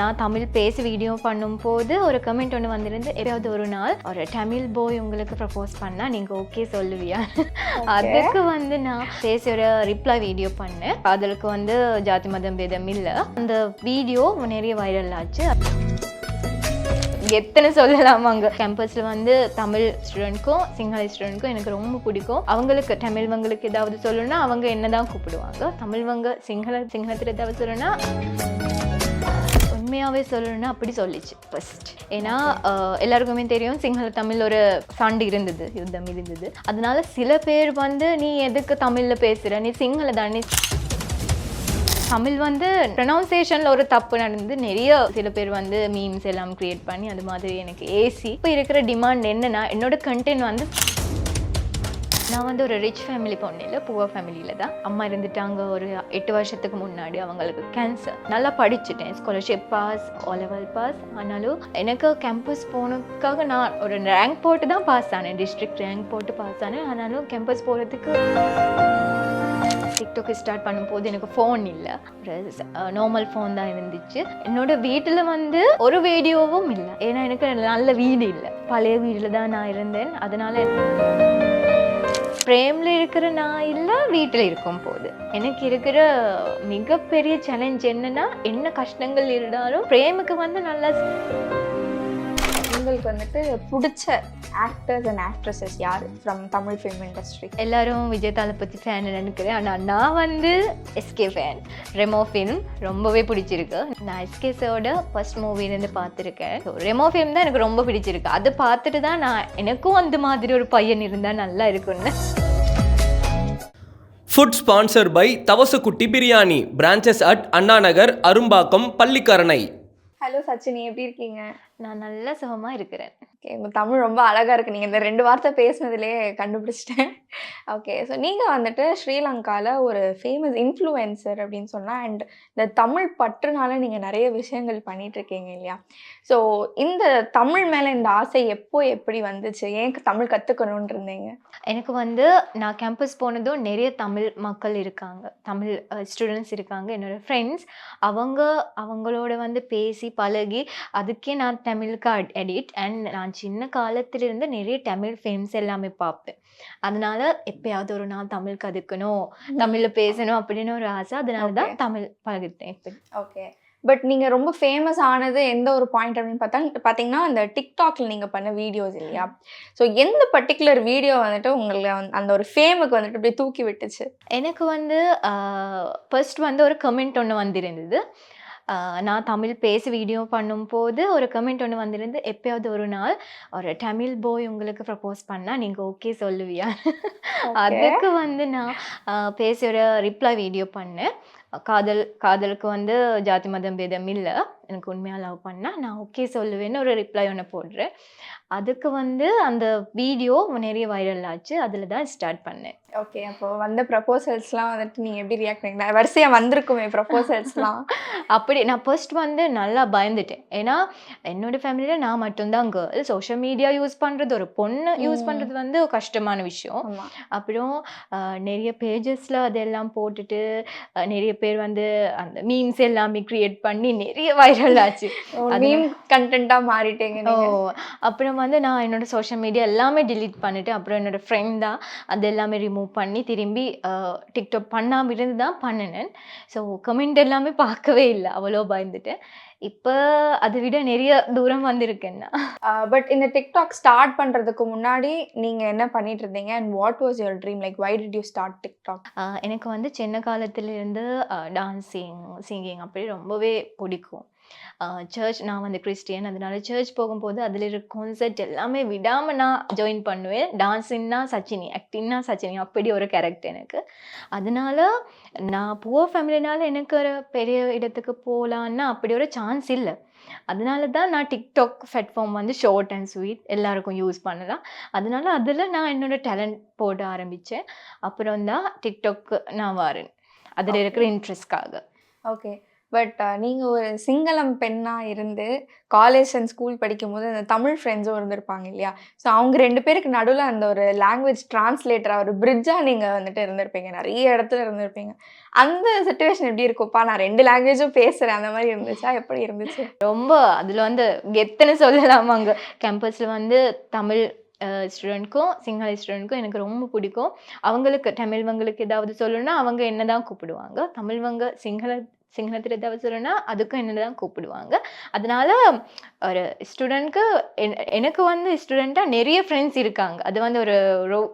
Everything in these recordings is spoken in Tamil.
நான் தமிழ் பேசி வீடியோ பண்ணும்போது ஒரு கமெண்ட் ஒன்று வந்திருந்து எப்பயாவது ஒரு நாள் ஒரு தமிழ் போய் உங்களுக்கு ப்ரப்போஸ் பண்ணால் நீங்கள் ஓகே சொல்லுவியா? அதுக்கு வந்து நான் பேசி ஒரு ரிப்ளை வீடியோ பண்ணேன். அதுக்கு வந்து ஜாதி மதம் பேதம் இல்லை. அந்த வீடியோ நிறைய வைரல் ஆச்சு. எத்தனை சொல்லலாம் அங்கே. கேம்பஸில் வந்து தமிழ் ஸ்டூடெண்ட்க்கும் சிங்கள ஸ்டூடெண்ட்க்கும் எனக்கு ரொம்ப பிடிக்கும். அவங்களுக்கு தமிழ்வங்களுக்கு ஏதாவது சொல்லணும்னா அவங்க என்ன தான் கூப்பிடுவாங்க தமிழ்வங்க சிங்கள சிங்களத்தில் ஏதாவது சொல்லணும்னா உண்மையாகவே சொல்லணும்னா அப்படி சொல்லிச்சு. ஃபர்ஸ்ட் ஏன்னா எல்லாருக்குமே தெரியும் சிங்கள தமிழ் ஒரு சண்டை இருந்தது யுத்தம் இருந்தது. அதனால சில பேர் வந்து நீ எதுக்கு தமிழில் பேசுகிற நீ சிங்கள தானே? தமிழ் வந்து ப்ரொனவுன்சேஷனில் ஒரு தப்பு நடந்து நிறைய சில பேர் வந்து மீம்ஸ் எல்லாம் க்ரியேட் பண்ணி அது மாதிரி எனக்கு ஏசி. இப்போ இருக்கிற டிமாண்ட் என்னன்னா என்னோட கண்டென்ட் வந்து நான் வந்து ஒரு ரிச் ஃபேமிலி பொண்ணு இல்லை புவர் ஃபேமிலியில் தான். அம்மா இருந்துட்டாங்க ஒரு எட்டு வருஷத்துக்கு முன்னாடி அவங்களுக்கு கேன்சர் நல்லா படிச்சுட்டேன். ஸ்காலர்ஷிப் பாஸ் ஓலெவல் பாஸ் ஆனாலும் எனக்கு கேம்பஸ் போனதுக்காக நான் ஒரு ரேங்க் போட்டு தான் பாஸ் ஆனேன். டிஸ்ட்ரிக்ட் ரேங்க் போட்டு பாஸ் ஆனேன். ஆனாலும் கேம்பஸ் போகிறதுக்கு டிக்டாக் ஸ்டார்ட் பண்ணும்போது எனக்கு ஃபோன் இல்லை. ஒரு நார்மல் ஃபோன் தான் இருந்துச்சு. என்னோட வீட்டில் வந்து ஒரு வீடியோவும் இல்லை. ஏன்னா எனக்கு நல்ல வீடு இல்லை. பழைய வீட்டில் தான் நான் இருந்தேன். அதனால பிரேமில் இருக்கிற நான் இல்லை வீட்டில் இருக்கும் போது. எனக்கு இருக்கிற மிகப்பெரிய சேலஞ்ச் என்னன்னா என்ன கஷ்டங்கள் இருந்தாலும் பிரேமுக்கு வந்து நல்லா உங்களுக்கு வந்துட்டு பிடிச்ச ஆக்டர்ஸ் அண்ட் ஆக்ட்ரஸஸ் யார் ஃப்ரம் தமிழ் ஃபிலிம் இண்டஸ்ட்ரி எல்லாரும் விஜய் தளபதி ஃபேன் நினைக்கிறேன். ஆனால் நான் வந்து எஸ்கே ஃபேன் ரெமோ ஃபிலிம் ரொம்பவே பிடிச்சிருக்கு. நான் எஸ்கேஸோட ஃபர்ஸ்ட் மூவிலேருந்து பார்த்துருக்கேன் ஸோ ரெமோ ஃபிலிம் தான் எனக்கு ரொம்ப பிடிச்சிருக்கு. அது பார்த்துட்டு தான் நான் எனக்கும் அந்த மாதிரி ஒரு பையன் இருந்தால் நல்லா இருக்கும்னு. Food sponsor by Thavasakutti biryani branches at Anna Nagar Arumbakkam Pallikaranai hello Sachini எப்படி இருக்கீங்க? நான் நல்ல சுகமாக இருக்கிறேன். ஓகே உங்கள் தமிழ் ரொம்ப அழகாக இருக்குது நீங்கள் இந்த ரெண்டு வார்த்தை பேசுனதுலேயே கண்டுபிடிச்சிட்டேன். ஓகே ஸோ நீங்கள் வந்துட்டு ஸ்ரீலங்காவில் ஒரு ஃபேமஸ் இன்ஃப்ளூயன்சர் அப்படின்னு சொன்னால் அண்ட் இந்த தமிழ் பற்றுனால நீங்கள் நிறைய விஷயங்கள் பண்ணிகிட்ருக்கீங்க இல்லையா? ஸோ இந்த தமிழ் மேலே இந்த ஆசை எப்போ எப்படி வந்துச்சு? ஏன் தமிழ் கற்றுக்கணும்னு இருந்தீங்க? எனக்கு வந்து நான் கேம்பஸ் போனதும் நிறைய தமிழ் மக்கள் இருக்காங்க. தமிழ் ஸ்டூடெண்ட்ஸ் இருக்காங்க. என்னோடய ஃப்ரெண்ட்ஸ் அவங்க அவங்களோட வந்து பேசி பழகி அதுக்கே நான் தமிழுக்கு எடிட் அண்ட் நான் சின்ன காலத்திலிருந்து நிறைய தமிழ் ஃபிலிம்ஸ் எல்லாமே பார்ப்பேன். அதனால எப்பயாவது ஒரு நாள் தமிழ் கற்றுக்கணும் தமிழில் பேசணும் அப்படின்னு ஒரு ஆசை. அதனால தான். தமிழ் பழகிட்டேன் ஓகே. பட் நீங்கள் ரொம்ப ஃபேமஸ் ஆனது எந்த ஒரு பாயிண்ட் அப்படின்னு பார்த்தா பார்த்தீங்கன்னா அந்த டிக்டாக்ல நீங்கள் பண்ண வீடியோஸ் இல்லையா? ஸோ எந்த பர்டிகுலர் வீடியோ வந்துட்டு உங்களை அந்த ஒரு ஃபேமுக்கு வந்துட்டு அப்படியே தூக்கி விட்டுச்சு? எனக்கு வந்து ஃபர்ஸ்ட் வந்து ஒரு கமெண்ட் ஒன்று வந்திருந்தது. நான் தமிழ் பேசி வீடியோ பண்ணும்போது ஒரு கமெண்ட் ஒன்று வந்திருந்து எப்பயாவது ஒரு நாள் ஒரு தமிழ் போய் உங்களுக்கு ப்ரப்போஸ் பண்ணால் நீங்கள் ஓகே சொல்லுவியா? அதுக்கு வந்து நான் பேசி ஒரு ரிப்ளை வீடியோ பண்ணேன். காதல் காதலுக்கு வந்து ஜாதி மதம் பேதம் இல்லை. எனக்கு உண்மையாக லவ் பண்ணால் நான் ஓகே சொல்லுவேன்னு ஒரு ரிப்ளை ஒன்று போடுறேன். அதுக்கு வந்து அந்த வீடியோ நிறைய வைரல் ஆச்சு. அதில் தான் ஸ்டார்ட் பண்ணேன். ஓகே அப்போ வந்த ப்ரப்போசல்ஸ்லாம் வந்துட்டு நீங்கள் எப்படி ரியாக்ட் பண்ணீங்க? வரிசையாக வந்திருக்குமே ப்ரப்போசல்ஸ்லாம் அப்படி நான் ஃபர்ஸ்ட் வந்து நல்லா பயந்துட்டேன். ஏன்னா என்னோட ஃபேமிலியில் நான் மட்டும்தான் கேர்ள் சோஷியல் மீடியா யூஸ் பண்ணுறது ஒரு பொண்ணு யூஸ். பண்ணுறது வந்து கஷ்டமான விஷயம். அப்புறம் நிறைய பேஜஸில் அதெல்லாம் போட்டுட்டு நிறைய பேர் வந்து அந்த மீம்ஸ் எல்லாமே க்ரியேட் பண்ணி நிறைய வைரல் ஆச்சு அது- மீம் கண்டென்ட்டாக மாறிட்டீங்க ஓ அப்புறம் வந்து நான் என்னோட சோஷியல் மீடியா எல்லாமே delete பண்ணிட்டு அப்புறம் என்னோட ஃப்ரெண்ட் தான் அது எல்லாமே ரிமூவ் பண்ணி திரும்பி டிக்டாக் பண்ணாமல் இருந்து தான் பண்ணினேன். ஸோ கமெண்ட் எல்லாமே பார்க்கவே இல்லை. அவ்வளோ பயந்துட்டேன். இப்போ அதை விட நிறைய தூரம் வந்திருக்கேன்னா பட் இந்த டிக்டாக் ஸ்டார்ட் பண்ணுறதுக்கு முன்னாடி நீங்கள் என்ன பண்ணிட்டு இருந்தீங்க? And what was your dream like why did you start TikTok எனக்கு வந்து சின்ன காலத்துலேருந்து டான்ஸிங் சிங்கிங் அப்படி ரொம்பவே பிடிக்கும். சர்ச் நான் வந்து கிறிஸ்டியன் அதனால சர்ச் போகும்போது அதில் இருக்க கான்சர்ட் எல்லாமே விடாமல் நான் ஜாயின் பண்ணுவேன். டான்ஸின்னா சச்சினி ஆக்டிங்னா சச்சினி அப்படி ஒரு கேரக்டர் எனக்கு. அதனால நான் புவர் ஃபேமிலினால எனக்கு ஒரு பெரிய இடத்துக்கு போகலான்னா அப்படி ஒரு சான்ஸ் இல்லை. அதனால தான் நான் டிக்டாக் பிளாட்ஃபார்ம் வந்து ஷார்ட் அண்ட் ஸ்வீட் எல்லாருக்கும் யூஸ் பண்ணலாம். அதனால அதில் நான் என்னோட டேலண்ட் போட ஆரம்பித்தேன் அப்புறம் தான் டிக்டாக் நான் வரேன். அதில் இருக்கிற இன்ட்ரெஸ்ட்காக ஓகே பட் uh, நீங்கள் ஒரு சிங்களம் பெண்ணாக இருந்து காலேஜ் அண்ட் ஸ்கூல் படிக்கும்போது அந்த தமிழ் ஃப்ரெண்ட்ஸும் இருந்திருப்பாங்க இல்லையா? ஸோ அவங்க ரெண்டு பேருக்கு நடுவில் அந்த ஒரு லாங்குவேஜ் டிரான்ஸ்லேட்டராக ஒரு பிரிட்ஜாக நீங்கள் வந்துட்டு இருந்திருப்பீங்க. நிறைய இடத்துல இருந்திருப்பீங்க. அந்த சுச்சுவேஷன் எப்படி இருக்கும்ப்பா? நான் ரெண்டு லாங்குவேஜும் பேசுகிறேன் அந்த மாதிரி இருந்துச்சா? எப்படி இருந்துச்சு? ரொம்ப அதில் வந்து கெத்துன்னு சொல்லலாம் அங்கே? கேம்பஸில் வந்து தமிழ் ஸ்டூடெண்ட்க்கும் சிங்கள ஸ்டூடெண்ட்க்கும் எனக்கு ரொம்ப பிடிக்கும். அவங்களுக்கு தமிழ்வங்களுக்கு ஏதாவது சொல்லணும்னா அவங்க என்ன தான் கூப்பிடுவாங்க? தமிழ்வங்க சிங்கள சிங்களத்தில் ஏதாவது சொல்லணும்னா அதுக்கும் என்ன தான் கூப்பிடுவாங்க. அதனால ஒரு ஸ்டூடெண்ட்க்கு எனக்கு வந்து ஸ்டூடெண்ட்டாக நிறைய ஃப்ரெண்ட்ஸ் இருக்காங்க. அது வந்து ஒரு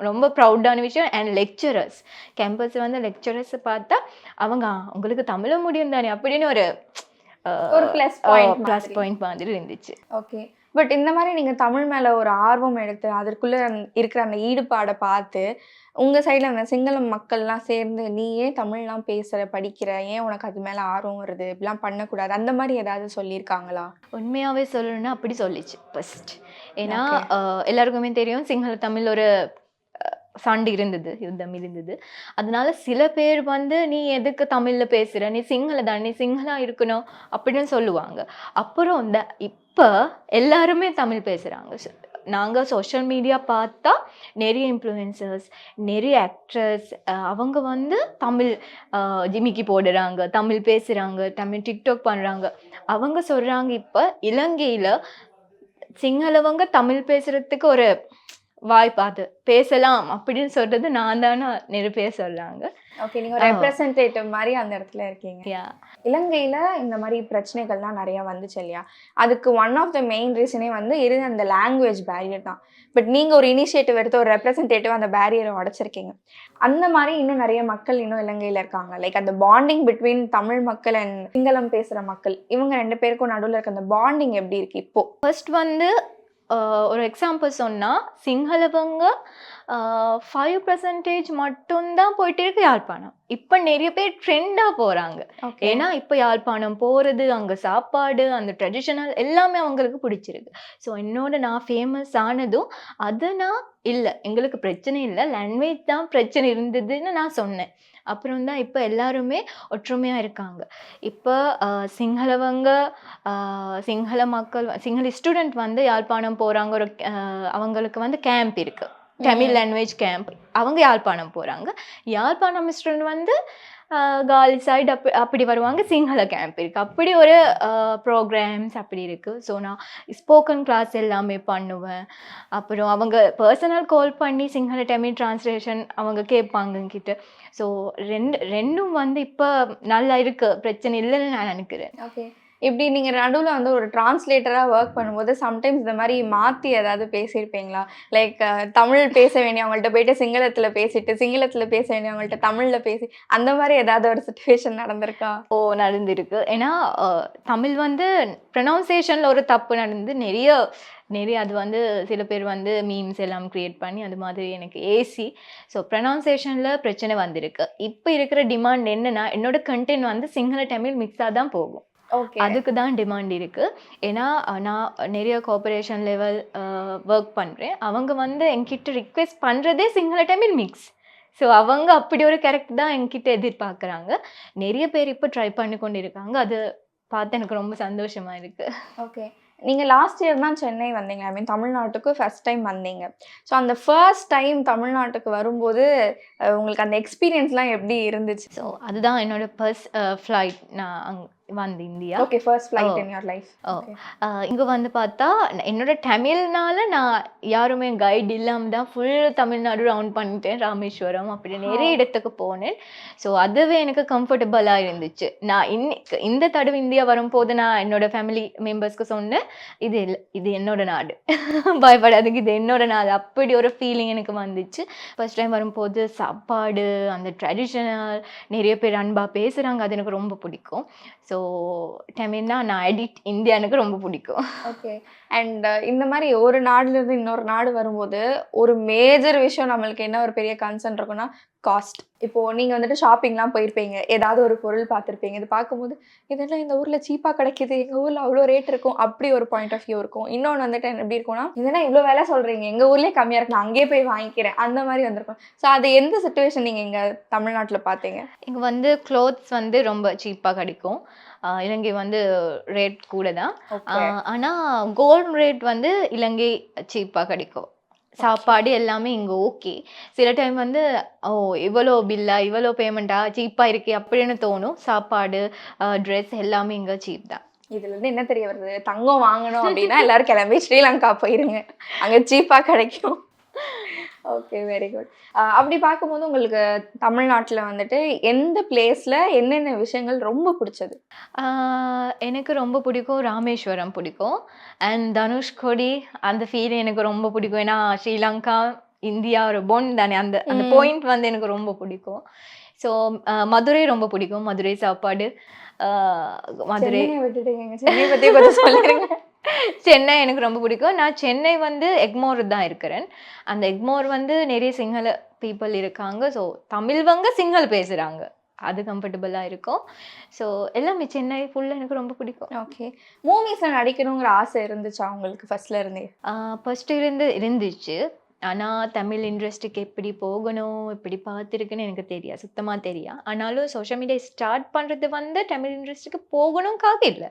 ரொம்ப ப்ரௌடான விஷயம். அண்ட் லெக்சரர்ஸ் கேம்பஸ் வந்து லெக்சரர்ஸை பார்த்தா அவங்க "ஆ, உங்களுக்கு தமிழும் முடியும் தானே அப்படின்னு ஒரு ஒரு plus point ப்ளஸ். பாயிண்ட் மாதிரி. இருந்துச்சு. ஓகே பட் இந்த மாதிரி நீங்கள் தமிழ் மேலே ஒரு ஆர்வம் எடுத்து அதற்குள்ளே இருக்கிற அந்த ஈடுபாடை பார்த்து உங்கள் சைடில் அந்த சிங்கள மக்கள்லாம் சேர்ந்து நீ ஏன் தமிழ்லாம் பேசுகிற படிக்கிற? ஏன் உனக்கு அது மேலே ஆர்வம் வருது? இப்படிலாம் பண்ணக்கூடாது. அந்த மாதிரி ஏதாவது சொல்லியிருக்காங்களா? உண்மையாகவே சொல்லணும்னா அப்படி சொல்லிச்சு. ஃபர்ஸ்ட் ஏன்னா எல்லாருக்குமே தெரியும் சிங்கள தமிழ் ஒரு சண்டை இருந்தது யுத்தம் இருந்தது. அதனால சில பேர் வந்து நீ எதுக்கு தமிழ்ல பேசுற? நீ சிங்கள தான் நீ சிங்களா இருக்கணும் அப்படின்னு சொல்லுவாங்க. அப்புறம் இந்த இப்போ எல்லாருமே தமிழ் பேசுறாங்க. நாங்கள் சோஷியல் மீடியா பார்த்தா நிறைய இன்ஃப்ளூயன்சர்ஸ் நிறைய ஆக்ட்ரஸ் அவங்க வந்து தமிழ் ஜிமிக்கி போடுறாங்க தமிழ் பேசுகிறாங்க தமிழ் டிக்டாக் பண்ணுறாங்க அவங்க சொல்கிறாங்க இப்போ இலங்கையில் சிங்களவங்க தமிழ் பேசுகிறதுக்கு ஒரு வாய்ப்பு அது. பேசலாம் அப்படின்னு சொல்றது நான் தானே நிறைய சொல்றாங்க ஓகே ஆ. ரெப்ரசன்டேட்டிவ் மாதிரி அந்த இடத்துல இருக்கீங்க. இலங்கையில் இந்த மாதிரி பிரச்சனைகள்லாம் நிறையா வந்துச்சு இல்லையா? அதுக்கு ஒன் ஆஃப் த மெயின் ரீசனே வந்து இருந்த அந்த லாங்குவேஜ் பேரியர் தான். பட் நீங்கள் ஒரு இனிஷியேட்டிவ் எடுத்து ஒரு ரெப்ரசன்டேட்டிவ் அந்த பேரியரை உடைச்சிருக்கீங்க. அந்த மாதிரி இன்னும் நிறைய மக்கள் இன்னும் இலங்கையில் இருக்காங்க. லைக் அந்த பாண்டிங் பிட்வீன் தமிழ் மக்கள் அண்ட் சிங்களம் பேசுகிற மக்கள் இவங்க ரெண்டு பேருக்கும் நடுவில் இருக்க அந்த பாண்டிங் எப்படி இருக்கு இப்போ? ஃபர்ஸ்ட் வந்து ஒரு எக்ஸாம்பிள் சொன்னா சிங்களவங்க ஃபைவ் பர்சன்டேஜ் மட்டும்தான் போயிட்டு இருக்கு யாழ்ப்பாணம். இப்போ நிறைய பேர் ட்ரெண்டாக போறாங்க. ஓகே ஏன்னா இப்போ யாழ்ப்பாணம் போகிறது அங்கே சாப்பாடு அந்த ட்ரெடிஷனல் எல்லாமே அவங்களுக்கு பிடிச்சிருக்கு. ஸோ என்னோட நான் ஃபேமஸ் ஆனதும் அது நான் இல்லை. எங்களுக்கு பிரச்சனை இல்லை. லாங்குவேஜ் தான் பிரச்சனை இருந்ததுன்னு நான் சொன்னேன். அப்புறம் தான் இப்போ எல்லாருமே ஒற்றுமையாக இருக்காங்க. இப்போ சிங்களவங்க சிங்கள மக்கள் சிங்கள ஸ்டூடெண்ட் வந்து யாழ்ப்பாணம் போகிறாங்க ஒரு அவங்களுக்கு வந்து கேம்ப் இருக்கு. தமிழ் லாங்குவேஜ் கேம்ப் அவங்க யாழ்ப்பாணம் போகிறாங்க யாழ்ப்பாணம் ஸ்டூடெண்ட் வந்து ஆஹ் சைடு அப்படி அப்படி வருவாங்க சிங்கள கேம்ப் இருக்குது அப்படி ஒரு ப்ரோக்ராம்ஸ் அப்படி இருக்குது ஸோ நான் ஸ்போக்கன் கிளாஸ் எல்லாமே பண்ணுவேன். அப்புறம் அவங்க பர்சனல் கால் பண்ணி சிங்கள தமிழ் டிரான்ஸ்லேஷன் அவங்க கேட்பாங்கக்கிட்ட ஸோ ரெண்டு ரெண்டும் வந்து இப்போ நல்லா இருக்குது பிரச்சனை இல்லைன்னு நான் நினைக்கிறேன். ஓகே இப்படி நீங்கள் நடுவில் வந்து ஒரு டிரான்ஸ்லேட்டராக ஒர்க் பண்ணும்போது சம்டைம்ஸ் இந்த மாதிரி மாற்றி ஏதாவது பேசியிருப்பீங்களா? லைக் தமிழ் பேச வேண்டியவங்கள்ட்ட போயிட்டு சிங்களத்தில் பேசிட்டு சிங்களத்தில் பேச வேண்டியவங்கள்ட்ட தமிழில் பேசி அந்த மாதிரி ஏதாவது ஒரு சுச்சுவேஷன் நடந்திருக்கா? ஓ நடந்திருக்கு. ஏன்னா தமிழ் வந்து ப்ரொனவுன்சியேஷனில் ஒரு தப்பு நடந்து நிறைய நிறைய அது வந்து சில பேர் வந்து மீம்ஸ் எல்லாம் க்ரியேட் பண்ணி அது மாதிரி எனக்கு ஏசி. ஸோ ப்ரொனவுன்சியேஷனில் பிரச்சனை வந்திருக்கு. இப்போ இருக்கிற டிமாண்ட் என்னென்னா என்னோட கண்டென்ட் வந்து சிங்கள தமிழ் மிக்ஸாக தான் போகும். அதுக்கு தான் டிமாண்ட் இருக்கு. ஏன்னா நான் நிறைய கார்பரேஷன் லெவல் ஒர்க் பண்ணுறேன் அவங்க வந்து என்கிட்ட ரிக்வெஸ்ட் பண்ணுறதே சிங்கள தமிழ் மிக்ஸ் ஸோ அவங்க அப்படி ஒரு கேரக்டர் தான் என்கிட்ட எதிர்பார்க்குறாங்க. நிறைய பேர் இப்போ ட்ரை பண்ணி கொண்டு இருக்காங்க அது பார்த்து எனக்கு ரொம்ப சந்தோஷமா இருக்கு. ஓகே நீங்கள் லாஸ்ட் இயர் தான் சென்னை வந்தீங்க. ஐ மீன் தமிழ்நாட்டுக்கு ஃபர்ஸ்ட் டைம் வந்தீங்க. ஸோ அந்த ஃபர்ஸ்ட் டைம் தமிழ்நாட்டுக்கு வரும்போது உங்களுக்கு அந்த எக்ஸ்பீரியன்ஸ்லாம் எப்படி இருந்துச்சு? ஸோ அதுதான் என்னோட பர்ஸ் ஃப்ளைட் நான் அங் வந்து India. Okay first flight. In your life ஓ இங்கே வந்து பார்த்தா என்னோட தமிழ்னால நான் யாருமே கைடு இல்லாமல் தான் ஃபுல் தமிழ்நாடு ரவுண்ட் பண்ணிட்டேன் ராமேஸ்வரம் அப்படி நிறைய. இடத்துக்கு போனேன். ஸோ அதுவே எனக்கு கம்ஃபர்டபுளாக இருந்துச்சு. நான் இன்னைக்கு இந்த தடவை இந்தியா வரும்போது நான் என்னோட ஃபேமிலி மெம்பர்ஸ்க்கு சொன்னேன் இது இல்லை இது என்னோட நாடு. பயப்படாதுக்கு இது என்னோட நாடு. அப்படி ஒரு ஃபீலிங் எனக்கு வந்துச்சு. ஃபர்ஸ்ட் டைம் வரும்போது சாப்பாடு அந்த ட்ரெடிஷனல் நிறைய பேர் அன்பாக பேசுகிறாங்க அது எனக்கு ரொம்ப பிடிக்கும். ஸோ தமிழ்னா நான் எடிட் இந்தியா எனக்கு ரொம்ப பிடிக்கும். ஓகே அண்ட் uh, இந்த மாதிரி ஒரு நாடுல இருந்து இன்னொரு நாடு வரும்போது ஒரு மேஜர் விஷயம் நம்மளுக்கு என்ன ஒரு பெரிய கன்சர்ன் இருக்குன்னா காஸ்ட். இப்போ நீங்க வந்துட்டு ஷாப்பிங்லாம் போயிருப்பீங்க. ஏதாவது ஒரு பொருள் பார்த்துருப்பீங்க. இது பார்க்கும்போது இதெல்லாம் இந்த ஊர்ல சீப்பா கிடைக்குது. எங்க ஊர்ல அவ்வளோ ரேட் இருக்கும். அப்படி ஒரு பாயிண்ட் ஆஃப் வியூ இருக்கும். இன்னொன்று வந்துட்டு எப்படி இருக்கும்னா இதெல்லாம் இவ்வளோ வேலை சொல்றீங்க? எங்க ஊர்லயே கம்மியா இருக்கு. நான் அங்கேயே போய் வாங்கிக்கிறேன். அந்த மாதிரி வந்திருக்கும். ஸோ அது எந்த சுச்சுவேஷன் நீங்க இங்க தமிழ்நாட்டுல பார்த்தீங்க? இங்கே வந்து க்ளோத்ஸ் வந்து ரொம்ப சீப்பாக கிடைக்கும். இலங்கை வந்து ரேட் கூட தான். ஆனால் கோல்டு ரேட் வந்து இலங்கை சீப்பாக கிடைக்கும். சாப்பாடு எல்லாமே இங்கே ஓகே. சில டைம் வந்து ஓ இவ்வளோ பில்லா இவ்வளோ பேமெண்ட்டா சீப்பாக இருக்கே அப்படின்னு தோணும். சாப்பாடு ட்ரெஸ் எல்லாமே இங்கே சீப் தான். இதுல இருந்து என்ன தெரிய வருது? தங்கம் வாங்கணும் அப்படின்னா எல்லாரும் கிளம்பி ஸ்ரீலங்கா போயிருங்க. அங்க சீப்பா கிடைக்கும். ஓகே வெரி குட் அப்படி பார்க்கும்போது உங்களுக்கு தமிழ்நாட்டுல வந்துட்டு எந்த பிளேஸ்ல என்னென்ன விஷயங்கள் ரொம்ப பிடிச்சது? எனக்கு ரொம்ப பிடிக்கும் ராமேஸ்வரம் பிடிக்கும். அண்ட் தனுஷ்கோடி அந்த ஃபீல் எனக்கு ரொம்ப பிடிக்கும். ஏன்னா ஸ்ரீலங்கா இந்தியா ஒரு பொன் தானே. அந்த அந்த. பாயிண்ட் வந்து எனக்கு ரொம்ப பிடிக்கும். ஸோ மதுரை ரொம்ப பிடிக்கும். மதுரை சாப்பாடு. மதுரை சென்னை பத்தி கொஞ்சம் சொல்லிருங்க சென்னை எனக்கு ரொம்ப பிடிக்கும். நான் சென்னை வந்து எக்மோர் தான் இருக்கிறேன். அந்த எக்மோர் வந்து நிறைய சிங்கள பீப்புள் இருக்காங்க. ஸோ தமிழ்வங்க சிங்கள பேசுகிறாங்க அது கம்ஃபர்டபுளாக இருக்கும். ஸோ எல்லாமே சென்னை ஃபுல்லாக எனக்கு ரொம்ப பிடிக்கும். ஓகே மூவிஸ்ல நடிக்கணுங்கிற ஆசை இருந்துச்சா உங்களுக்கு ஃபர்ஸ்ட்ல இருந்தே? ஃபஸ்ட்டு இருந்து இருந்துச்சு. ஆனால் தமிழ் இண்டஸ்ட்ரிக்கு எப்படி போகணும் எப்படி பார்த்துருக்குன்னு எனக்கு தெரியாது சுத்தமாக தெரியா ஆனாலும் சோஷியல் மீடியா ஸ்டார்ட் பண்ணுறது வந்து தமிழ் இண்டஸ்ட்ரிக்கு போகணும்காக இல்லை.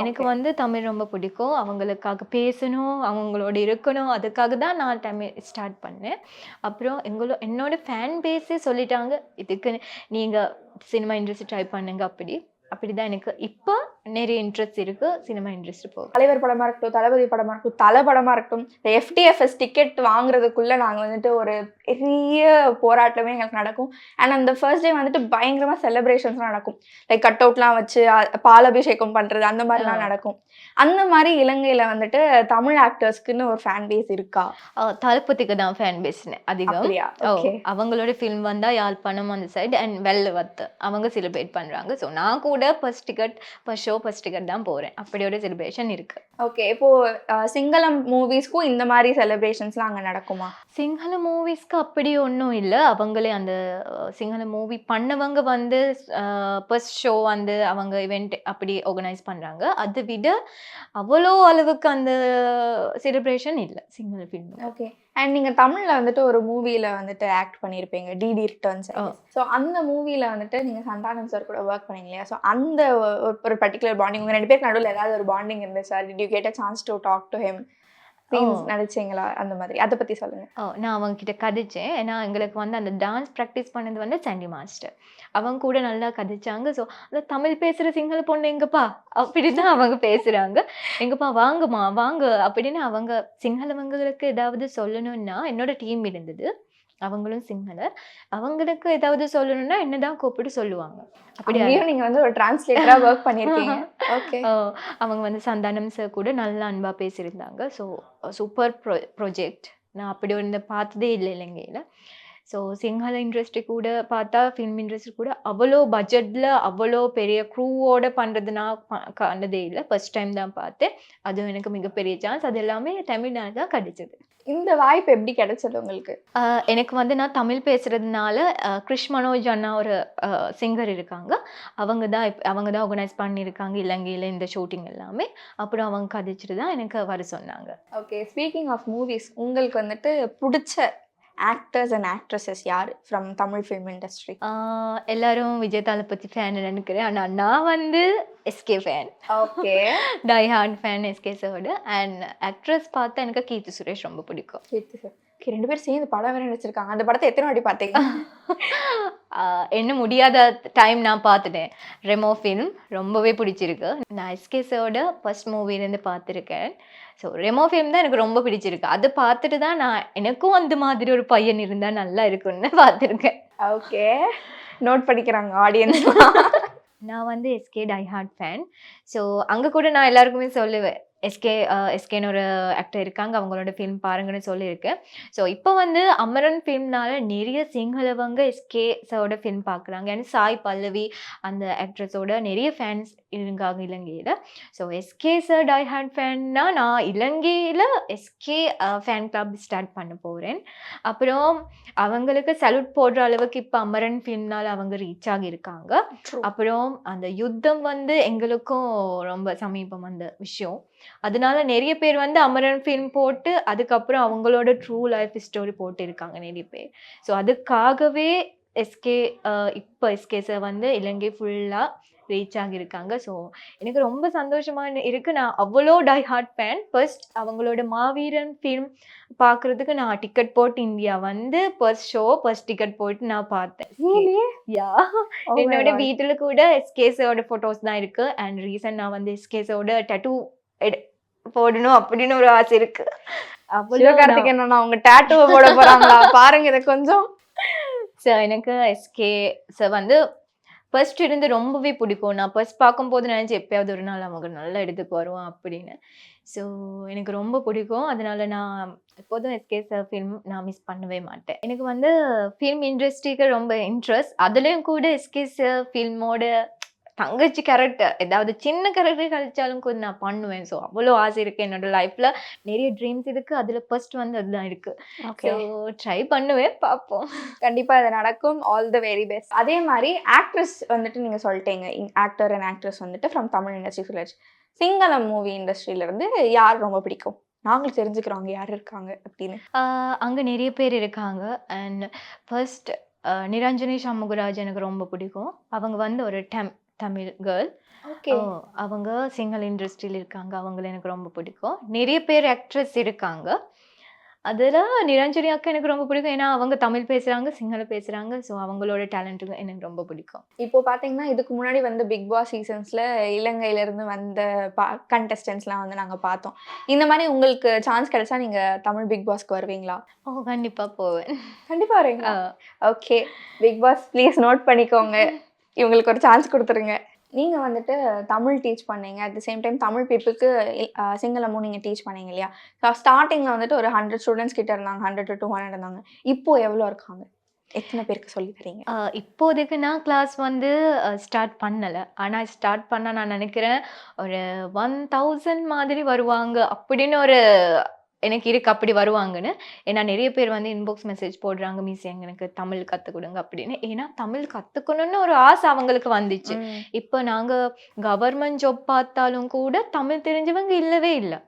எனக்கு வந்து தமிழ் ரொம்ப பிடிக்கும். அவங்களுக்காக பேசணும் அவங்களோட இருக்கணும் அதுக்காக தான் நான் தமிழ் ஸ்டார்ட் பண்ணேன். அப்புறம் எங்களோ என்னோட ஃபேன் பேஸே சொல்லிட்டாங்க இதுக்கு நீங்கள் சினிமா இண்டஸ்ட்ரி ட்ரை பண்ணுங்க அப்படி. அப்படி தான் எனக்கு இப்போ நிறைய இன்ட்ரெஸ்ட் இருக்குது சினிமா இண்டஸ்ட்ரி போக தலைவர் படமா இருக்கட்டும் தளபதி படமா இருக்கட்டும் தலை படமா இருக்கட்டும் இந்த எஃப்டிஎஃப்எஸ் டிக்கெட் வாங்குறதுக்குள்ள நாங்க வந்துட்டு ஒரு பெரிய போராட்டமே எங்களுக்கு நடக்கும். அண்ட் அந்த ஃபர்ஸ்ட் டே வந்துட்டு பயங்கரமா செலிப்ரேஷன்ஸ்லாம் நடக்கும். லைக் கட் அவுட்லாம் வச்சு பாலாபிஷேகம் பண்றது அந்த மாதிரிலாம். நடக்கும். அந்த மாதிரி இலங்கையில வந்துட்டு தமிழ் ஆக்டர்ஸ்க்குன்னு ஒரு ஃபேன் பேஸ் இருக்கா தளபதிக்கு தான் ஃபேன் பேசினேன் அதிகம். அவங்களோட ஃபிலிம் வந்தா யாழ்ப்பாணம் அந்த சைடு அண்ட் வெள்ளவத்து அவங்க செலிப்ரேட் பண்றாங்க. ஸோ நான் கூட first ticket first show first ticket தான் போறேன். அப்படி ஒரு செலிப்ரேஷன் இருக்கு. ஓகே இப்போ அஹ், சிங்களம் மூவிஸ்க்கும் இந்த மாதிரி செலிப்ரேஷன்ஸ்லாம் அங்க நடக்குமா? சிங்கள மூவிஸ்க்கு அப்படி ஒன்றும் இல்லை. அவங்களே அந்த சிங்கள மூவி பண்ணவங்க வந்து ஃபர்ஸ்ட் ஷோ வந்து அவங்க இவெண்ட் அப்படி ஆர்கனைஸ் பண்றாங்க. அதை விட அவ்வளோ அளவுக்கு அந்த செலிப்ரேஷன் இல்லை சிங்கள ஃபில்ம் ஓகே அண்ட் நீங்க தமிழ்ல வந்துட்டு ஒரு மூவில வந்துட்டு ஆக்ட் பண்ணியிருப்பீங்க டிடி ரிட்டர்ன்ஸ். ஸோ அந்த மூவில வந்துட்டு நீங்க சந்தானம் சார் கூட ஒர்க் பண்ணீங்க இல்லையா ஸோ அந்த ஒரு- பர்டிகுலர் பாண்டிங் உங்க ரெண்டு பேருக்கு நடுவில் ஏதாவது ஒரு பாண்டிங் இருந்துச்சா did you get a chance to talk to him scenes ஓ. நடிச்சீங்களா? அந்த மாதிரி. அதை பத்தி சொல்லுங்க. ஓ நான் அவங்க கிட்ட கதைச்சேன். ஏன்னா எங்களுக்கு வந்து அந்த டான்ஸ் ப்ராக்டிஸ் பண்ணது வந்து சண்டி மாஸ்டர் அவங்க கூட நல்லா கதைச்சாங்க. ஸோ அந்த தமிழ் பேசுகிற சிங்கள பொண்ணு எங்கப்பா? அப்படி தான் அவங்க பேசுகிறாங்க எங்கப்பா வாங்கம்மா வாங்க அப்படின்னு அவங்க சிங்களவங்களுக்கு ஏதாவது சொல்லணும்னா என்னோட டீம் இருந்தது. அவங்களும் சிங்களர். அவங்களுக்கு ஏதாவது சொல்லணும்னா என்னதான் கூப்பிட்டு சொல்லுவாங்க. அப்படி அப்படியும் நீங்க வந்து ஒரு டிரான்ஸ்லேட்டரா ஒர்க் பண்ணிருக்கீங்க. ஓகே அவங்க வந்து சந்தானம் சார் கூட நல்ல அன்பாக பேசியிருந்தாங்க. ஸோ சூப்பர் ப்ரொ ப்ரொஜெக்ட் நான் அப்படி ஒன்று பார்த்ததே இல்லை இலங்கையில் ஸோ சிங்கள இண்டஸ்ட்ரி கூட பார்த்தா ஃபிலிம் இண்டஸ்ட்ரி கூட அவ்வளோ பட்ஜெட்டில் அவ்வளோ பெரிய க்ரூவோட பண்ணுறது நான் கண்டதே இல்லை. ஃபர்ஸ்ட் டைம் தான் பார்த்தேன். அதுவும் எனக்கு மிகப்பெரிய சான்ஸ் அது எல்லாமே தமிழ்நாடு தான் கிடைச்சது. இந்த வாய்ப்பு எப்படி கிடைச்சது உங்களுக்கு? எனக்கு வந்து நான் தமிழ் பேசுறதுனால ஆஹ் கிருஷ் மனோஜ் அண்ணா ஒரு சிங்கர் இருக்காங்க. அவங்க தான் அவங்க தான் ஆர்கனைஸ் பண்ணியிருக்காங்க இலங்கையில் இந்த ஷூட்டிங் எல்லாமே. அப்புறம் அவங்க கதைச்சிட்டு தான் எனக்கு வர சொன்னாங்க. ஓகே ஸ்பீக்கிங் ஆஃப் மூவிஸ் உங்களுக்கு வந்துட்டு பிடிச்ச ஆக்டர்ஸ் அண்ட் ஆக்ட்ரஸஸ் யார் ஃப்ரம் தமிழ் ஃபிலிம் இண்டஸ்ட்ரி எல்லாரும் விஜய் தளபதி ஃபேன் நினைக்கிறேன். ஆனால் நான் வந்து SK fan okay die hard fan SK சோடு and actress பார்த்தா எனக்கு கீர்த்தி சுரேஷ் ரொம்ப பிடிக்கும். கீர்த்தி சார் ரெண்டு பேரும் சேர்ந்து படம் வேற நடிச்சிருக்காங்க. அந்த படத்தை எத்தனை வாட்டி பார்த்தீங்க? என்ன முடியாத டைம் நான் பார்த்துட்டேன். ரெமோ ஃபிலிம் ரொம்பவே பிடிச்சிருக்கு. நான் எஸ்கேஸோட ஃபர்ஸ்ட் மூவிலேருந்து பார்த்துருக்கேன். ஸோ ரெமோ ஃபிலிம் தான் எனக்கு ரொம்ப பிடிச்சிருக்கு. அது பார்த்துட்டு தான் நான் எனக்கும் அந்த மாதிரி ஒரு பையன் இருந்தால் நல்லா இருக்கும்னு பார்த்துருக்கேன். ஓகே நோட் பண்ணிக்கிறாங்க ஆடியன்ஸ் நான் வந்து SK die hard fan so அங்கே கூட நான் எல்லாருக்குமே சொல்லுவேன். எஸ்கே எஸ்கேன்னு ஒரு ஆக்டர் இருக்காங்க. அவங்களோட ஃபிலிம் பாருங்கன்னு சொல்லியிருக்கேன் ஸோ இப்போ வந்து அமரன் ஃபிலிம்னால நிறைய சிங்களவங்க எஸ்கே சோட ஃபிலிம் பார்க்குறாங்க ஏன்னா சாய் பல்லவி அந்த ஆக்ட்ரஸோட நிறைய ஃபேன்ஸ் இருக்காங்க இலங்கையில். So SK sir die hand ஃபேன்னா நான் இலங்கையில் எஸ்கே ஃபேன் கிளப் ஸ்டார்ட் பண்ண போகிறேன் அப்புறம் அவங்களுக்கு சல்யூட் போடுற அளவுக்கு இப்போ அமரன் ஃபிலிம்னால் அவங்க ரீச் ஆகியிருக்காங்க அப்புறம் அந்த யுத்தம் வந்து எங்களுக்கும் ரொம்ப சமீபம் அந்த விஷயம். அதனால நிறைய பேர் வந்து அமரன் ஃபிலிம் போட்டு அதுக்கப்புறம் அவங்களோட ட்ரூ லைஃப் ஸ்டோரி போட்டு இருக்காங்க நிறைய பேர். ஸோ அதுக்காகவே எஸ்கே இப்போ எஸ்கே சார் வந்து இலங்கை ஃபுல்லாக ரீச் ஆகியிருக்காங்க. ஸோ எனக்கு ரொம்ப சந்தோஷமா இருக்கு. நான் அவ்வளோ டை ஹார்ட் ஃபேன் ஃபர்ஸ்ட் அவங்களோட மாவீரன் ஃபிலிம் பார்க்கறதுக்கு நான் டிக்கெட் போட்டு இந்தியா வந்து ஃபர்ஸ்ட் ஷோ ஃபர்ஸ்ட் டிக்கெட் போட்டு நான் பார்த்தேன். யா Oh என்னோட வீட்டில் கூட எஸ்கேஸோட ஃபோட்டோஸ் தான் இருக்கு. அண்ட் ரீசன் நான் வந்து எஸ்கேஸோட டட்டூ போடணும் அப்படின்னு ஒரு ஆசை இருக்கு. சிவகார்த்திகேயன் அவங்க டேட்டுவை போட போறாங்களா? பாருங்க இதை கொஞ்சம். ஸோ எனக்கு எஸ்கே சார் வந்து ஃபர்ஸ்ட் இருந்து ரொம்பவே பிடிக்கும். நான் ஃபர்ஸ்ட் பார்க்கும்போது நினச்சி எப்பயாவது ஒரு நாள் அவங்க நல்ல இடத்துக்கு வருவான் அப்படின்னு. ஸோ எனக்கு ரொம்ப பிடிக்கும். அதனால நான் எப்போதும் எஸ்கே சார் ஃபிலிம் நான் மிஸ் பண்ணவே மாட்டேன். எனக்கு வந்து ஃபிலிம் இண்டஸ்ட்ரிக்கு ரொம்ப இன்ட்ரெஸ்ட் அதுலேயும் கூட எஸ்கே சார் ஃபில்மோட தங்கச்சி கேரக்டர் ஏதாவது சின்ன கேரக்டர் கழிச்சாலும் கூட நான் பண்ணுவேன். ஸோ அவ்வளோ ஆசை இருக்குது என்னோட லைஃப்பில் நிறைய ட்ரீம்ஸ் இருக்குது அதில் ஃபர்ஸ்ட் வந்து அதுதான் இருக்குது ஸோ ட்ரை பண்ணுவேன். பார்ப்போம். கண்டிப்பா இது நடக்கும். ஆல் த வெரி பெஸ்ட் அதே மாதிரி ஆக்ட்ரஸ் வந்துட்டு நீங்க சொல்லிட்டீங்க. ஆக்டர் அண்ட் ஆக்ட்ரஸ் வந்துட்டு ஃப்ரம் தமிழ் இண்டஸ்ட்ரி சொல்லியாச்சு சிங்களம் மூவி இண்டஸ்ட்ரியில இருந்து யார் ரொம்ப பிடிக்கும்? நாங்களும் தெரிஞ்சுக்கிறோம் அங்க யார் இருக்காங்க அப்படின்னு. அங்கே நிறைய பேர் இருக்காங்க. அண்ட் ஃபர்ஸ்ட் நிரஞ்சனி சண்முகராஜ் எனக்கு ரொம்ப பிடிக்கும். அவங்க வந்து ஒரு டெம் தமிழ் கேர்ள் ஓகே அவங்க சிங்கிள் இண்டஸ்ட்ரியில் இருக்காங்க. அவங்கள எனக்கு ரொம்ப பிடிக்கும். நிறைய பேர் ஆக்ட்ரஸ் இருக்காங்க. அதில் நிரஞ்சனி அக்கா எனக்கு ரொம்ப பிடிக்கும். ஏன்னா அவங்க தமிழ் பேசுகிறாங்க சிங்களம் பேசுகிறாங்க ஸோ அவங்களோட டேலண்ட்டும் எனக்கு ரொம்ப பிடிக்கும். இப்போ பாத்தீங்கன்னா இதுக்கு முன்னாடி வந்து பிக் பாஸ் சீசன்ஸ்ல இலங்கையில இருந்து வந்த கண்டஸ்டன்ஸ்லாம் வந்து நாங்க பார்த்தோம். இந்த மாதிரி உங்களுக்கு சான்ஸ் கிடைச்சா நீங்க தமிழ் பிக் பாஸ்க்கு வருவீங்களா? ஓ கண்டிப்பாக போவேன். கண்டிப்பா வருவீங்களா? Okay Bigg Boss please note பண்ணிக்கோங்க. இவங்களுக்கு ஒரு சான்ஸ் கொடுத்துருங்க. நீங்கள் வந்துட்டு தமிழ் டீச் பண்ணீங்க. At the same time Tamil பீப்புளுக்கு சிங்களமும் நீங்கள் டீச் பண்ணீங்க இல்லையா? ஸ்டார்டிங்கில் வந்துட்டு ஒரு ஹண்ட்ரட் ஸ்டூடெண்ட்ஸ் கிட்ட இருந்தாங்க. ஹண்ட்ரட் டு டூ ஹண்ட்ரட் இருந்தாங்க. இப்போ எவ்வளோ இருக்காங்க? எத்தனை பேருக்கு சொல்லி தரீங்க? இப்போதைக்கு நான் கிளாஸ் வந்து ஸ்டார்ட் பண்ணலை. ஆனால் ஸ்டார்ட் பண்ண நான் நினைக்கிறேன் ஒரு ஒன் தௌசண்ட் மாதிரி வருவாங்க. அப்படின்னு ஒரு எனக்கு இருக்கு அப்படி வருவாங்கன்னு. ஏன்னா நிறைய பேர் வந்து இன்பாக்ஸ் மெசேஜ் போடுறாங்க மிஸ் எனக்கு தமிழ் கற்றுக் கொடுங்க அப்படின்னு. ஏன்னா தமிழ் கற்றுக்கணும்னு ஒரு ஆசை அவங்களுக்கு வந்துச்சு. இப்போ நாங்கள் கவர்மெண்ட் ஜாப் பார்த்தாலும் கூட தமிழ் தெரிஞ்சவங்க இல்லவே இல்லை.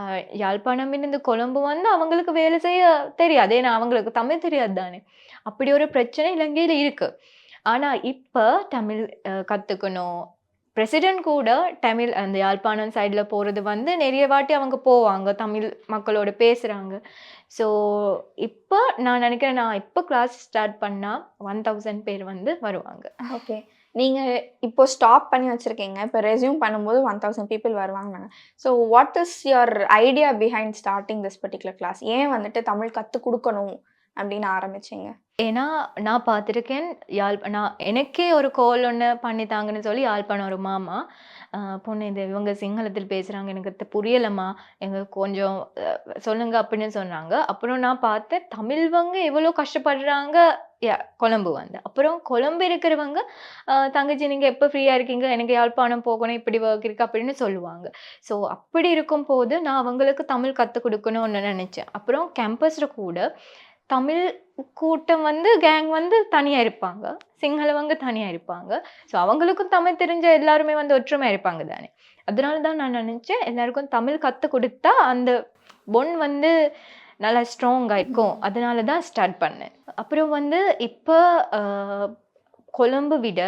ஆஹ் யாழ்ப்பாணம் இருந்து கொழும்பு வந்து அவங்களுக்கு வேலை செய்ய தெரியாது. ஏன்னா அவங்களுக்கு தமிழ் தெரியாது தானே. அப்படி ஒரு பிரச்சனை இலங்கையில் இருக்கு. ஆனால் இப்போ தமிழ் ஆஹ் கத்துக்கணும் பிரசிடென்ட் கூட தமிழ் அந்த யாழ்ப்பாணம் சைடில் போகிறது வந்து நிறைய வாட்டி அவங்க போவாங்க. தமிழ் மக்களோட பேசுகிறாங்க ஸோ இப்போ நான் நினைக்கிறேன் நான் இப்போ கிளாஸ் ஸ்டார்ட் பண்ணால் ஒன் தௌசண்ட் பேர் வந்து வருவாங்க. ஓகே நீங்கள் இப்போ ஸ்டாப் பண்ணி வச்சுருக்கீங்க. இப்போ ரெஸ்யூம் பண்ணும்போது ஒன் தௌசண்ட் பீப்புள் வருவாங்க so what is your idea behind starting this particular class ஏன் வந்துட்டு தமிழ் கற்றுக் கொடுக்கணும்? அப்படின்னு ஆரம்பிச்சிங்க? ஏன்னா நான் பார்த்துருக்கேன் யாழ் நான் எனக்கே ஒரு கோல் ஒன்று பண்ணித்தாங்கன்னு சொல்லி யாழ்ப்பாணம் ஒரு மாமா பொண்ணு இது இவங்க சிங்களத்தில் பேசுகிறாங்க எனக்கு புரியலம்மா எங்க கொஞ்சம் சொல்லுங்க அப்படின்னு சொன்னாங்க. அப்புறம் நான் பார்த்தேன் தமிழ்வங்க எவ்வளோ கஷ்டப்படுறாங்க யா- கொழம்பு வந்து. அப்புறம் கொழம்பு இருக்கிறவங்க தங்கச்சி நீங்கள் எப்போ ஃப்ரீயாக இருக்கீங்க எனக்கு யாழ்ப்பாணம் போகணும் இப்படி ஒர்க் இருக்கு அப்படின்னு சொல்லுவாங்க. ஸோ அப்படி இருக்கும் போது நான் அவங்களுக்கு தமிழ் கற்றுக் கொடுக்கணும்னு நினச்சேன். அப்புறம் கேம்பஸில் கூட தமிழ் கூட்டம் வந்து கேங் வந்து தனியாக இருப்பாங்க. சிங்களவங்க தனியாக இருப்பாங்க. ஸோ அவங்களுக்கும் தமிழ் தெரிஞ்ச எல்லாருமே வந்து ஒற்றுமையாக இருப்பாங்க தானே. அதனால தான் நான் நினச்சேன் எல்லாருக்கும் தமிழ் கற்றுக் கொடுத்தா அந்த பொன் வந்து நல்லா ஸ்ட்ராங்காக இருக்கும். அதனால தான் ஸ்டார்ட் பண்ணேன். அப்புறம் வந்து இப்போ கொழம்பு விட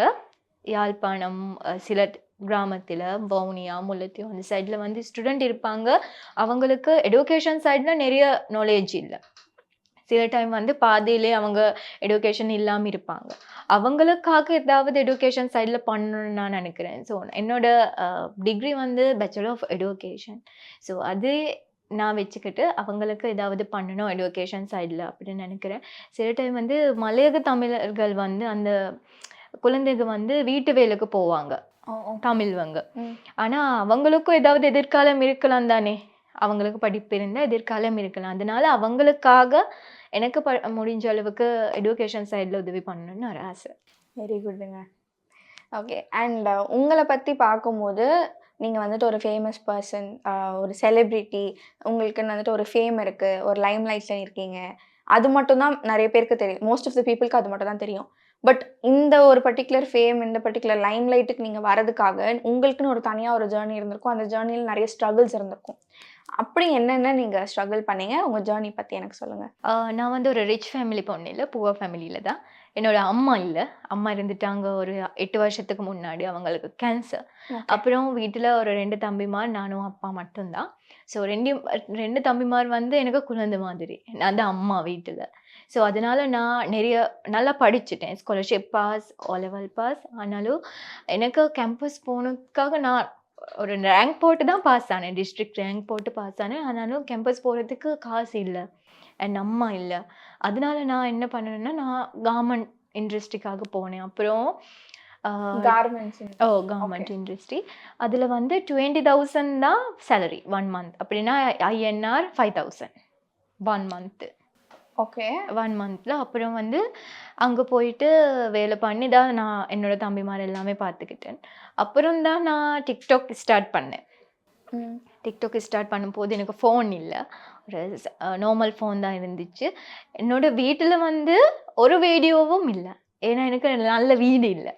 யாழ்ப்பாணம் சில கிராமத்தில் வவுனியா முல்லைத்தீவு அந்த சைடில் வந்து ஸ்டூடெண்ட் இருப்பாங்க. அவங்களுக்கு எடுகேஷன் சைடில் நிறைய நாலேஜ் இல்லை. சில டைம் வந்து பாதியிலே அவங்க எடுகேஷன் இல்லாமல் இருப்பாங்க. அவங்களுக்காக ஏதாவது எடுகேஷன் சைடில் பண்ணணும்னு நான் நினைக்கிறேன். ஸோ என்னோட டிகிரி வந்து பேச்சுலர் ஆஃப் எடுகேஷன் ஸோ அது நான் வச்சுக்கிட்டு அவங்களுக்கு ஏதாவது பண்ணணும் எடுகேஷன் சைடில் அப்படின்னு நினைக்கிறேன். சில டைம் வந்து மலையக தமிழர்கள் வந்து அந்த குழந்தைங்க வந்து வீட்டு வேலைக்கு போவாங்க. தமிழ்வங்க. ம். ஆனா அவங்களுக்கும் ஏதாவது எதிர்காலம் இருக்கலாம் தானே? அவங்களுக்கு படிப்பு இருந்தால் எதிர்காலம் இருக்கலாம். அதனால அவங்களுக்காக எனக்கு ப முடிஞ்ச அளவுக்கு எடுகேஷன் சைடில் உதவி பண்ணணும்னு ஒரு ஆசை. வெரி குட்டுங்க ஓகே அண்ட் உங்களை பற்றி பார்க்கும்போது நீங்கள் வந்துட்டு ஒரு ஃபேமஸ் பர்சன் uh, ஒரு செலிப்ரிட்டி உங்களுக்குன்னு வந்துட்டு ஒரு ஃபேம் இருக்குது ஒரு லைம் லைட்டில் இருக்கீங்க. அது மட்டும்தான் நிறைய பேருக்கு தெரியும். மோஸ்ட் ஆஃப் த பீப்புளுக்கு அது மட்டும் தான் தெரியும். பட் இந்த ஒரு பர்டிகுலர் ஃபேம் இந்த பர்டிகுலர் லைம் லைட்டுக்கு நீங்கள் வரதுக்காக உங்களுக்குன்னு ஒரு தனியாக ஒரு ஜேர்னி இருந்திருக்கும். அந்த ஜேர்னியில் நிறைய ஸ்ட்ரகிள்ஸ் இருந்திருக்கும். அப்படி என்னென்ன நீங்கள் ஸ்ட்ரகிள் பண்ணீங்க? உங்கள் ஜேர்னி பற்றி எனக்கு சொல்லுங்கள் நான் வந்து ஒரு ரிச் ஃபேமிலி பொண்ணு இல்லை புவர் ஃபேமிலியில் தான். என்னோட அம்மா இல்லை. அம்மா இருந்துட்டாங்க ஒரு எட்டு வருஷத்துக்கு முன்னாடி அவங்களுக்கு கேன்சர் அப்புறம் வீட்டில் ஒரு ரெண்டு தம்பிமார் நானும் அப்பா மட்டும்தான். ஸோ ரெண்டு ரெண்டு தம்பிமார் வந்து எனக்கு குழந்தை மாதிரி. நான் தான் அம்மா வீட்டில். ஸோ அதனால நான் நிறைய நல்லா படிச்சுட்டேன். Scholarship pass O level pass ஆனாலும் எனக்கு கேம்பஸ் போனதுக்காக நான் ஒரு ரேங்க் போட்டு தான் பாஸ் ஆனேன். டிஸ்ட்ரிக்ட் ரேங்க் போட்டு பாஸ் ஆனேன். ஆனாலும் கேம்பஸ் போகிறதுக்கு காசு இல்லை. என் அம்மா இல்லை. அதனால நான் என்ன பண்ணேன்னா நான் கவர்மெண்ட் இண்டஸ்ட்ரிக்காக போனேன். அப்புறம் கார்மெண்ட்ஸ் ஓ கவர்மெண்ட் இண்டஸ்ட்ரி அதில் வந்து டுவெண்ட்டி தௌசண்ட் தான் சேலரி ஒன் மந்த் அப்படின்னா INR five thousand one month okay. One மந்த்தில் அப்புறம் வந்து அங்கே போயிட்டு வேலை பண்ணி தான் நான் என்னோட தம்பிமார் எல்லாமே பார்த்துக்கிட்டேன். அப்புறம் தான் நான் டிக்டாக் ஸ்டார்ட் பண்ணேன். டிக்டாக் ஸ்டார்ட் பண்ணும்போது எனக்கு ஃபோன் இல்லை. ஒரு நார்மல் ஃபோன் தான் இருந்துச்சு. என்னோட வீட்டில் வந்து ஒரு வீடியோவும் இல்லை. ஏன்னா எனக்கு நல்ல வீடு இல்லை.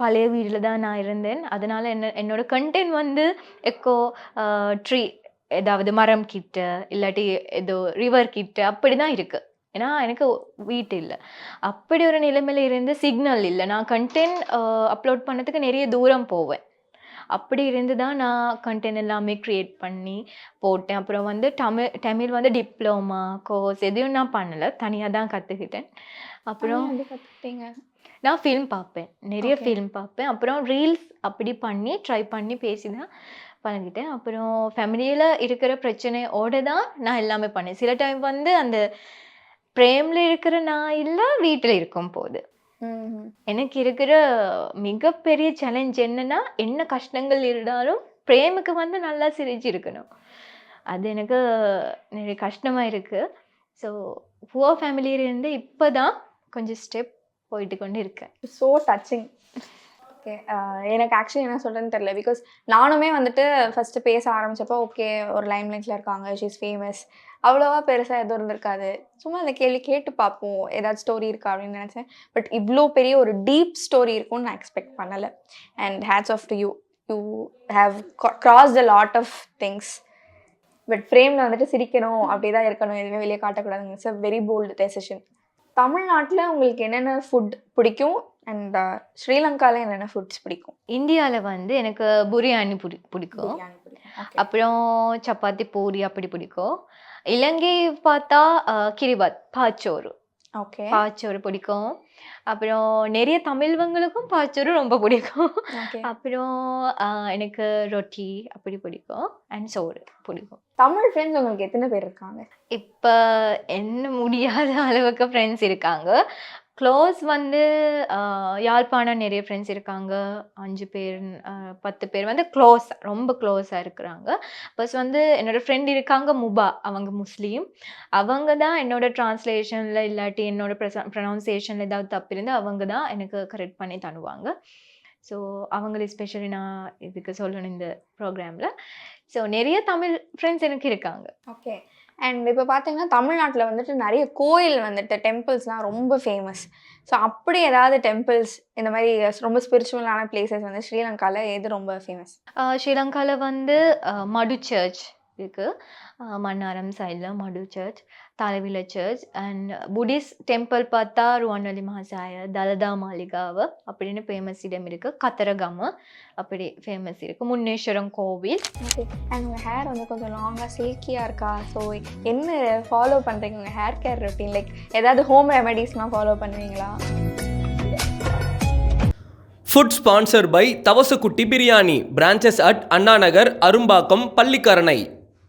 பழைய வீட்டில் தான் நான் இருந்தேன். அதனால் என்ன என்னோட கண்டென்ட் வந்து எக்கோ ட்ரீ ஏதாவது மரம் கிட்ட இல்லாட்டி ஏதோ ரிவர் கிட்ட அப்படி தான் இருக்குது ஏன்னா எனக்கு வீட்டு இல்லை. அப்படி ஒரு நிலைமையில இருந்து சிக்னல் இல்லை. நான் கண்டென்ட் அப்லோட் பண்ணதுக்கு நிறைய தூரம் போவேன். அப்படி இருந்து தான் நான் கண்டென்ட் எல்லாமே க்ரியேட் பண்ணி போட்டேன். அப்புறம் வந்து தமிழ் தமிழ் வந்து டிப்ளமா கோர்ஸ் எதையும் நான் பண்ணலை. தனியாக தான் கற்றுக்கிட்டேன் அப்புறம் கற்றுக்கிட்டீங்க நான் ஃபிலிம் பார்ப்பேன். நிறைய. ஃபிலிம் பார்ப்பேன். அப்புறம் ரீல்ஸ் அப்படி பண்ணி ட்ரை பண்ணி பேசி தான் பழகிட்டேன். அப்புறம் ஃபேமிலியில் இருக்கிற பிரச்சனையோட தான் நான் எல்லாமே பண்ணேன். சில டைம் வந்து அந்த பிரேமில் இருக்கிற நான் இல்லை வீட்டில் இருக்கும் போது. எனக்கு இருக்கிற மிகப்பெரிய சேலஞ்ச் என்னன்னா என்ன கஷ்டங்கள் இருந்தாலும் பிரேமுக்கு வந்து நல்லா சிரிச்சு இருக்கணும் அது எனக்கு நிறைய கஷ்டமாக இருக்குது ஸோ புவர் ஃபேமிலியிலேருந்து இப்போ தான் கொஞ்சம் ஸ்டெப் போயிட்டு கொண்டு இருக்கேன். ஸோ டச்சிங் ஓகே எனக்கு ஆக்சுவலி என்ன சொல்கிறேன்னு தெரியல. பிகாஸ் நானுமே வந்துட்டு ஃபஸ்ட்டு பேச ஆரம்பிச்சப்போ ஓகே ஒரு லைம் லைட்டில் இருக்காங்க. ஷீஸ் ஃபேமஸ் அவ்வளோவா பெருசாக எதுவும் இருந்திருக்காது. சும்மா அந்த கேள்வி கேட்டு பார்ப்போம் ஏதாச்சும் ஸ்டோரி இருக்கா அப்படின்னு நினச்சேன். பட் இவ்வளோ பெரிய ஒரு டீப் ஸ்டோரி இருக்கும்னு நான் எக்ஸ்பெக்ட் பண்ணலை. And hats off to you you have cross the lot of things but ஃப்ரேமில் வந்துட்டு சிரிக்கணும் அப்படி தான் இருக்கணும். எதுவுமே வெளியே காட்டக்கூடாதுங்க. It's a very bold decision தமிழ்நாட்டில் உங்களுக்கு என்னென்ன ஃபுட் பிடிக்கும்? அண்ட் ஸ்ரீலங்காவில் என்னென்ன ஃபுட்ஸ் பிடிக்கும்? இந்தியாவில் வந்து எனக்கு பிரியாணி பிடி பிடிக்கும். அப்புறம் சப்பாத்தி பூரி அப்படி பிடிக்கும். இலங்கை பார்த்தா கிரிபாத் பாச்சோறு. ஓகே. பாச்சோறு பிடிக்கும். அப்புறம் நிறைய தமிழ்வங்களுக்கும் பாச்சோறு ரொம்ப பிடிக்கும். அப்புறம் எனக்கு ரொட்டி அப்படி பிடிக்கும். அண்ட் சோறு பிடிக்கும். தமிழ் ஃப்ரெண்ட்ஸ் உங்களுக்கு எத்தனை பேர் இருக்காங்க? இப்போ என்ன முடியாத அளவுக்கு ஃப்ரெண்ட்ஸ் இருக்காங்க. க்ளோஸ் வந்து ஆஹ், யாழ்ப்பாணம் நிறைய ஃப்ரெண்ட்ஸ் இருக்காங்க. அஞ்சு பேர் ஆஹ், பத்து பேர் வந்து க்ளோஸ் ரொம்ப க்ளோஸாக இருக்கிறாங்க. ப்ளஸ் வந்து என்னோட ஃப்ரெண்ட் இருக்காங்க முபா அவங்க முஸ்லீம். அவங்க தான் என்னோட ட்ரான்ஸ்லேஷனில் இல்லாட்டி என்னோட ப்ரொனவுன்சியேஷனில் ஏதாவது தப்பு இருந்து அவங்க தான் எனக்கு கரெக்ட் பண்ணி தருவாங்க. ஸோ அவங்கள ஸ்பெஷலி நான் இதுக்கு சொல்லணும் இந்த ப்ரோக்ராமில் ஸோ நிறைய தமிழ் ஃப்ரெண்ட்ஸ் எனக்கு இருக்காங்க. ஓகே அண்ட் இப்போ பார்த்தீங்கன்னா தமிழ்நாட்டில் வந்துட்டு நிறைய கோயில் வந்துட்டு டெம்பிள்ஸ்லாம் ரொம்ப ஃபேமஸ் ஸோ அப்படி ஏதாவது டெம்பிள்ஸ் இந்த மாதிரி ரொம்ப ஸ்பிரிச்சுவலான பிளேசஸ் வந்து ஸ்ரீலங்காவில் எது ரொம்ப ஃபேமஸ் ஸ்ரீலங்காவில் வந்து மடு சர்ச் இருக்குது மன்னாரம் சைடில் Madhu church தலைவில church and Buddhist temple பார்த்தா ருவனலி மகாசாய தலதா மாளிகாவு அப்படின்னு ஃபேமஸ் இடம் இருக்குது கத்தரகம அப்படி ஃபேமஸ் இருக்குது முன்னேஸ்வரம் கோவில். ஓகே அண்ட் உங்கள் ஹேர் வந்து கொஞ்சம் லாங்காக சில்கியாக இருக்கா? ஸோ என்ன ஃபாலோ பண்ணுறீங்க உங்கள் ஹேர் கேர் ரொட்டீன் லைக் ஏதாவது ஹோம் ரெமெடிஸ்லாம் ஃபாலோ பண்ணுவீங்களா? Food sponsor by Thavasakutti biryani branches at Anna Nagar Arumbakkam Pallikaranai